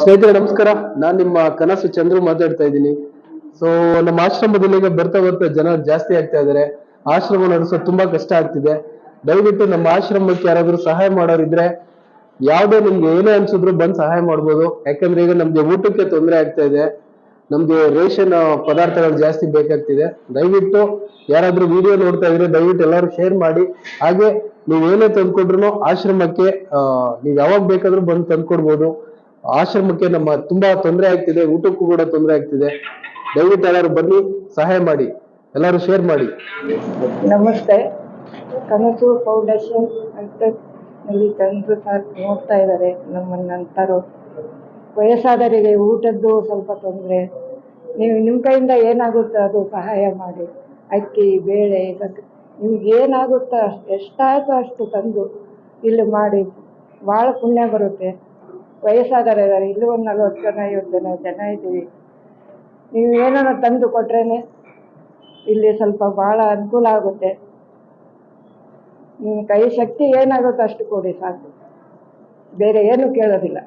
ಸ್ನೇಹಿತರೆ, ನಮಸ್ಕಾರ. ನಾನ್ ನಿಮ್ಮ ಕನಸು ಚಂದ್ರು ಮಾತಾಡ್ತಾ ಇದ್ದೀನಿ. ಸೊ ನಮ್ಮ ಆಶ್ರಮದಲ್ಲಿ ಈಗ ಬರ್ತಾ ಬರ್ತಾ ಜನ ಜಾಸ್ತಿ ಆಗ್ತಾ ಇದಾರೆ. ಆಶ್ರಮ ನಡೆಸೋದು ತುಂಬಾ ಕಷ್ಟ ಆಗ್ತಿದೆ. ದಯವಿಟ್ಟು ನಮ್ಮ ಆಶ್ರಮಕ್ಕೆ ಯಾರಾದ್ರೂ ಸಹಾಯ ಮಾಡೋರಿದ್ರೆ ಯಾವ್ದೇ ನಿಮ್ಗೆ ಏನೇ ಅನ್ಸಿದ್ರು ಬಂದ್ ಸಹಾಯ ಮಾಡ್ಬೋದು. ಯಾಕಂದ್ರೆ ಈಗ ನಮ್ಗೆ ಊಟಕ್ಕೆ ತೊಂದರೆ ಆಗ್ತಾ ಇದೆ. ನಮ್ಗೆ ರೇಷನ್ ಪದಾರ್ಥಗಳು ಜಾಸ್ತಿ ಬೇಕಾಗ್ತಿದೆ. ದಯವಿಟ್ಟು ಯಾರಾದ್ರೂ ವಿಡಿಯೋ ನೋಡ್ತಾ ಇದ್ರೆ ದಯವಿಟ್ಟು ಎಲ್ಲರೂ ಶೇರ್ ಮಾಡಿ. ಹಾಗೆ ನೀವ್ ಏನೇ ತಂದ್ಕೊಟ್ರು ಆಶ್ರಮಕ್ಕೆ ನೀವು ಯಾವಾಗ ಬೇಕಾದ್ರೂ ಬಂದು ತಂದ್ಕೊಡ್ಬೋದು. ಆಶ್ರಮಕ್ಕೆ ನಮ್ಮ ತುಂಬಾ ತೊಂದರೆ ಆಗ್ತಿದೆ, ಊಟಕ್ಕೂ ಕೂಡ ತೊಂದರೆ ಆಗ್ತಿದೆ. ದಯವಿಟ್ಟು ಎಲ್ಲರೂ ಬನ್ನಿ, ಸಹಾಯ ಮಾಡಿ, ಎಲ್ಲರೂ ಶೇರ್ ಮಾಡಿ. ನಮಸ್ತೆ. ಕನಸು ಫೌಂಡೇಶನ್ ಅಂತ ಚಂದ್ರು ಸರ್ ನೋಡ್ತಾ ಇದ್ದಾರೆ ನಮ್ಮನ್ನಂತರು ವಯಸ್ಸಾದವರಿಗೆ ಊಟದ್ದು ಸ್ವಲ್ಪ ತೊಂದರೆ. ನೀವು ನಿಮ್ಮ ಕೈಯಿಂದ ಏನಾಗುತ್ತೋ ಅದು ಸಹಾಯ ಮಾಡಿ. ಅಕ್ಕಿ, ಬೇಳೆ ಏನಾಗುತ್ತೋ ಅಷ್ಟು ಎಷ್ಟಾಯಿತು ಅಷ್ಟು ತಂದು ಇಲ್ಲಿ ಮಾಡಿ. ಭಾಳ ಪುಣ್ಯ ಬರುತ್ತೆ. ವಯಸ್ಸಾದವರು ಇದ್ದಾರೆ ಇಲ್ಲಿ ಒಂದು ನಲ್ವತ್ತು ಜನ, ಐವತ್ತು ಜನ ಜನ ಇದ್ದೀವಿ. ನೀವು ಏನಾರ ತಂದು ಕೊಟ್ರೇನೆ ಇಲ್ಲಿ ಸ್ವಲ್ಪ ಭಾಳ ಅನುಕೂಲ ಆಗುತ್ತೆ. ನಿಮ್ಮ ಕೈ ಶಕ್ತಿ ಏನಾಗುತ್ತೋ ಅಷ್ಟು ಕೊಡಿ ಸಾಕು. ಬೇರೆ ಏನು ಕೇಳೋದಿಲ್ಲ.